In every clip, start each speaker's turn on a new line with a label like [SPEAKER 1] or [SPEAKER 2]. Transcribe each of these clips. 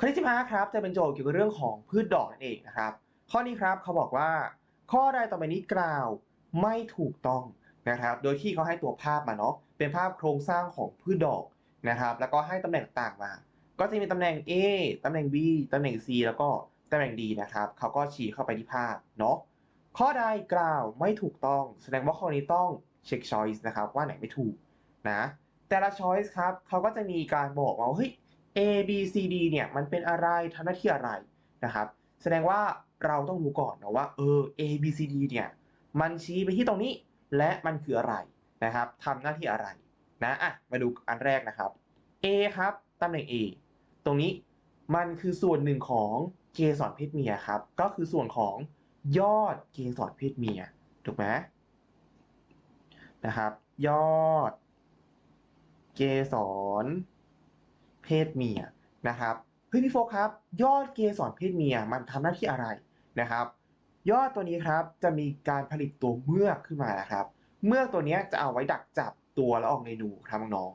[SPEAKER 1] ข้อที่15ครับจะเป็นโจทย์เกี่ยวกับเรื่องของพืชดอกนั่นเองนะครับ ข้อนี้ครับเขาบอกว่า ข้อใดต่อไปนี้กล่าวไม่ถูกต้องนะครับ โดยที่เขาให้ตัวภาพมาเนาะเป็นภาพโครงสร้างของพืชดอกนะครับ แล้วก็ให้ตำแหน่งต่างมา ก็จะมีตำแหน่ง A ตำแหน่ง B ตำแหน่ง C แล้วก็ตำแหน่ง D นะครับเขาก็ชี้เข้าไปที่ภาพเนาะข้อใดกล่าวไม่ถูกต้อง แสดงว่าข้อนี้ต้องเช็ค choice นะครับว่าไหนไม่ถูกนะแต่ละ choice ครับเขาก็จะมีการบอกว่าเฮ้ย A B C D เนี่ยมันเป็นอะไรทำหน้าที่อะไรนะครับ แสดงว่าเราต้องรู้ก่อนนะว่าเออ A B C D เนี่ยมันชี้ไปที่ตรงนี้และมันคืออะไรนะครับทำหน้าที่อะไรนะอะมาดูอันแรกนะครับ A ครับตำแหน่ง A ตรงนี้มันคือส่วนหนึ่งของเกสรเพศเมียครับ ก็คือส่วนของยอดเกสรเพศเมียถูกไหมนะครับ ยอด เกสร เพศเมียนะครับเฮ้ยพี่โฟกครับ ยอดเกสรเพศเมียมันทำหน้าที่อะไรนะครับ ยอดตัวนี้ครับจะมีการผลิตตัวเมือกขึ้นมานะครับ เมือกตัวนี้จะเอาไว้ดักจับตัวละอองเรนูครับน้อง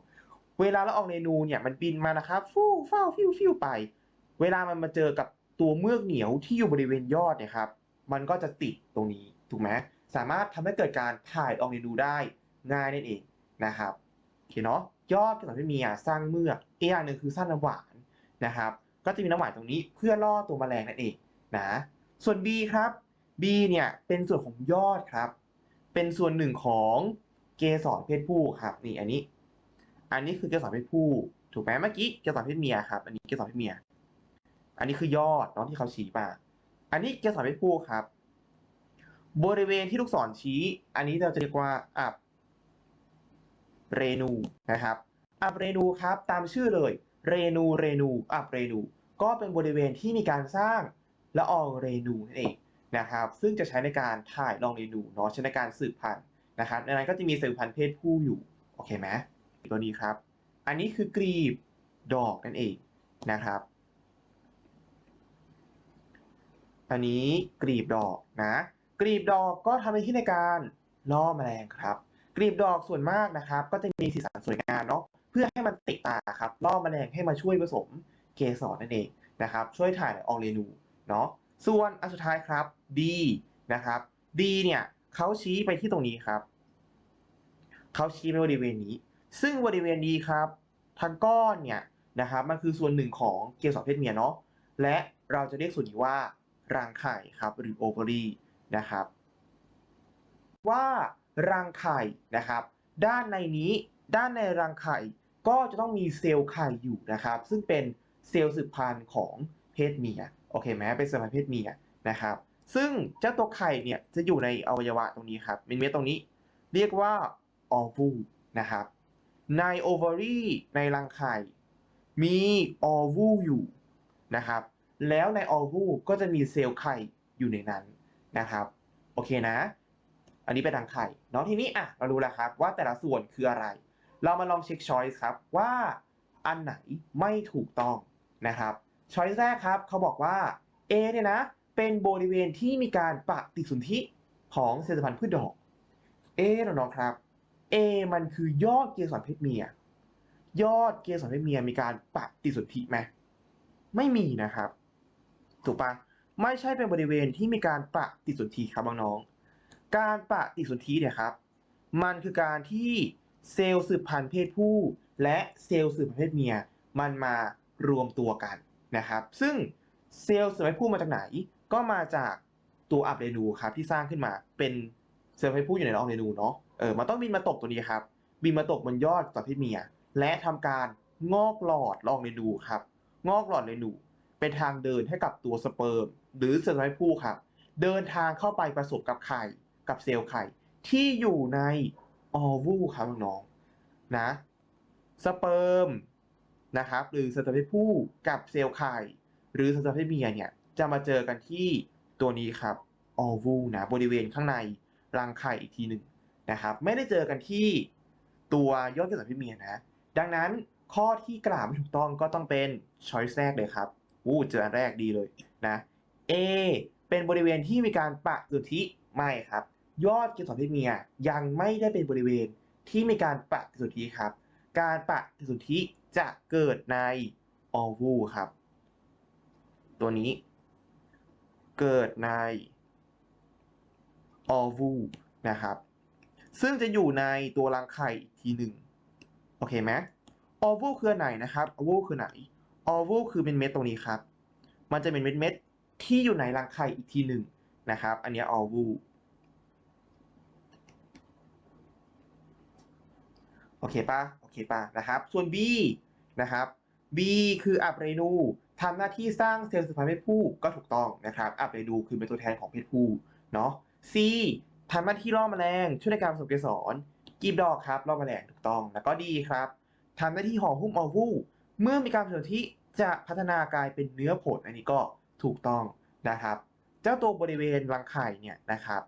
[SPEAKER 1] เวลาละอองเรนูเนี่ยมันบินมานะครับฟู่เฝ้าฟิวฟิวไป เวลามันมาเจอกับตัวเมือกเหนียวที่อยู่บริเวณยอดเนี่ยครับ มันก็จะติดตรงนี้ถูกไหมสามารถทำให้เกิดการถ่ายอองเรนูได้ง่ายนั่นเองนะครับ โอเคเนาะยอดเกสรเพศเมียสร้างเมือกอีกอย่างหนึ่งคือสร้างน้ำหวานนะครับ ก็จะมีน้ำหวานตรงนี้เพื่อล่อตัวแมลงนั่นเองนะส่วน B ครับ B เนี่ยเป็นส่วนของยอดครับ เป็นส่วนหนึ่งของเกสรเพศผู้ครับนี่อันนี้ อันนี้คือเกสรเพศผู้ถูกไหมเมื่อกี้เกสรเพศเมียครับ อันนี้เกสรเพศเมีย อันนี้คือยอดเนาะที่เขาชี้มาอันนี้เกสรเพศผู้ครับ บริเวณที่ลูกศรชี้ อันนี้เราจะเรียกว่าอับ เรนูนะครับอับเรนูครับตามชื่อเลยเรนูเรนูอับเรนูก็เป็นบริเวณที่มีการสร้างละอองเรนูนั่นเองนะครับ ซึ่งจะใช้ในการถ่ายลอองเรนูเนาะใช้ในการสืบพันธุ์นะครับในนั้นก็จะมีสืบพันธุ์เพศผู้อยู่โอเคไหมตัวนี้ครับ อันนี้คือกรีบดอกนั่นเองนะครับ อันนี้กรีบดอกนะกรีบดอกก็ทำหน้าที่ในการล่อแมลงครับ กรีบดอกส่วนมากนะครับ ก็จะมีสีสันสวยงามเนาะเพื่อให้มันติดตาครับล่อแมลงให้มาช่วยผสมเกสรนั่นเองนะครับ ช่วยถ่ายอองเรนูเนาะส่วนอันสุดท้ายครับ D นะครับ D เนี่ยเขาชี้ไปที่ตรงนี้ครับเขาชี้ไปบริเวณนี้ ซึ่งบริเวณนี้ครับทั้งก้อนเนี่ยนะครับมันคือส่วนหนึ่งของเกสรเพศเมียเนาะและเราจะเรียกส่วนนี้ว่ารังไข่ครับหรือโอเวอรี่นะครับ ว่า รังไข่นะครับ ด้านในนี้ด้านในรังไข่ก็จะต้องมีเซลล์ไข่อยู่นะครับ ซึ่งเป็นเซลล์สืบพันธุ์ของเพศเมียโอเคไหมเป็นเซลล์พันธุ์เพศเมียนะครับ ซึ่งเจ้าตัวไข่เนี่ยจะอยู่ในอวัยวะตรงนี้ครับเป็นเม็ดตรงนี้ เรียกว่าออวูนะครับในโอเวอรี่ในรังไข่มีออวูอยู่นะครับ แล้วในออวูก็จะมีเซลล์ไข่อยู่ในนั้นนะครับ โอเคนะ อันนี้เป็นรังไข่เนาะทีนี้อะเรารู้แล้วครับว่าแต่ละส่วนคืออะไร เรามาลองเช็คช้อยส์ครับว่าอันไหนไม่ถูกต้องนะครับช้อยส์แรกครับเขาบอกว่า A เนี่ยนะเป็นบริเวณที่มีการปฏิสนธิของเซลล์พันธุ์พืชดอก A น้องๆครับ A มันคือยอดเกสรเพศเมีย ยอดเกสรเพศเมียมีการปฏิสนธิไหมไม่มีนะครับ ถูกปะไม่ใช่เป็นบริเวณที่มีการปฏิสนธิครับน้องๆ การปฏิสนธิเนี่ยครับ มันคือการที่เซลล์สืบพันธุ์เพศผู้ และเซลล์สืบพันธุ์เพศเมียมันมารวมตัวกันนะครับ ซึ่งเซลล์สืบพันธุ์ผู้มาจากไหน ก็มาจากตัวอับเรนูครับที่สร้างขึ้นมาเป็นเซลล์เพศผู้อยู่ในละองเรนูเนาะเออมันต้องบินมาตกตัวนี้ครับ บินมาตกบนยอดตัวเพศเมีย และทำการงอกหลอดลอองเรนูครับ งอกหลอดเรนูเป็นทางเดินให้กับตัวสเปิร์มหรือเซลล์เพศผู้ครับเดินทางเข้าไปผสมกับไข่ กับเซลล์ไข่ที่อยู่ในออวูครับน้องๆนะสเปิร์มนะครับหรือเซลล์เพศผู้กับเซลล์ไข่หรือเซลล์เพศเมียเนี่ยจะมาเจอกันที่ตัวนี้ครับออวูนะบริเวณข้างในรังไข่อีกทีหนึ่งนะครับไม่ได้เจอกันที่ตัวยอดเกสรเพศเมียนะ ดังนั้นข้อที่กล่าวไม่ถูกต้องก็ต้องเป็นช้อยส์แรกเลยครับอู้เจออันแรกดีเลยนะ A เป็นบริเวณที่มีการปะสุทธิ ไม่ครับ ยอดเกสรเพศเมียยังไม่ได้เป็นบริเวณที่มีการปฏิสนธิครับ การปฏิสนธิจะเกิดในออวูครับ ตัวนี้ เกิดใน ovule นะครับ ซึ่งจะอยู่ในตัวรังไข่อีกทีหนึ่งโอเคไหม ovule คือไหนนะครับ ovule คือไหน ovule คือเป็นเม็ดตรงนี้ครับ มันจะเป็นเม็ดเม็ดที่อยู่ในรังไข่อีกทีหนึ่ง นะครับ อันนี้ย ovule โอเคปะโอเคปะนะครับ ส่วน B นะครับ B คืออับเรนูทำหน้าที่สร้างเซลล์สืบพันธุ์เพศผู้ก็ถูกต้องนะครับ อับเรนูคือเป็นตัวแทนของเพศผู้เนาะ C ทำหน้าที่ล่อแมลงช่วยในการผสมเกสรกีบดอกครับล่อแมลงถูกต้อง แล้วก็ D ครับทำหน้าที่ห่อหุ้มออวูเมื่อมีการผสมที่จะพัฒนากลายเป็นเนื้อผลอันนี้ก็ถูกต้องนะครับ เจ้าตัวบริเวณรังไข่เนี่ยนะครับ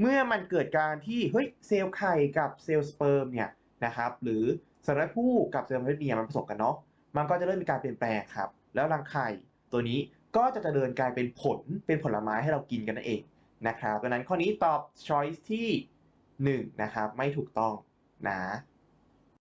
[SPEAKER 1] เมื่อมันเกิดการที่เฮ้ยเซลล์ไข่กับเซลล์สเปิร์มเนี่ยนะครับหรือสารผู้กับเซลล์เพศเมียมันผสมกันเนาะมันก็จะเริ่มมีการเปลี่ยนแปลงครับ แล้วรังไข่ตัวนี้ก็จะเจริญกลายเป็นผลเป็นผลไม้ให้เรากินกันนั่นเองนะครับดังนั้นข้อนี้ตอบ choice ที่ 1 นะครับ ไม่ถูกต้องนะ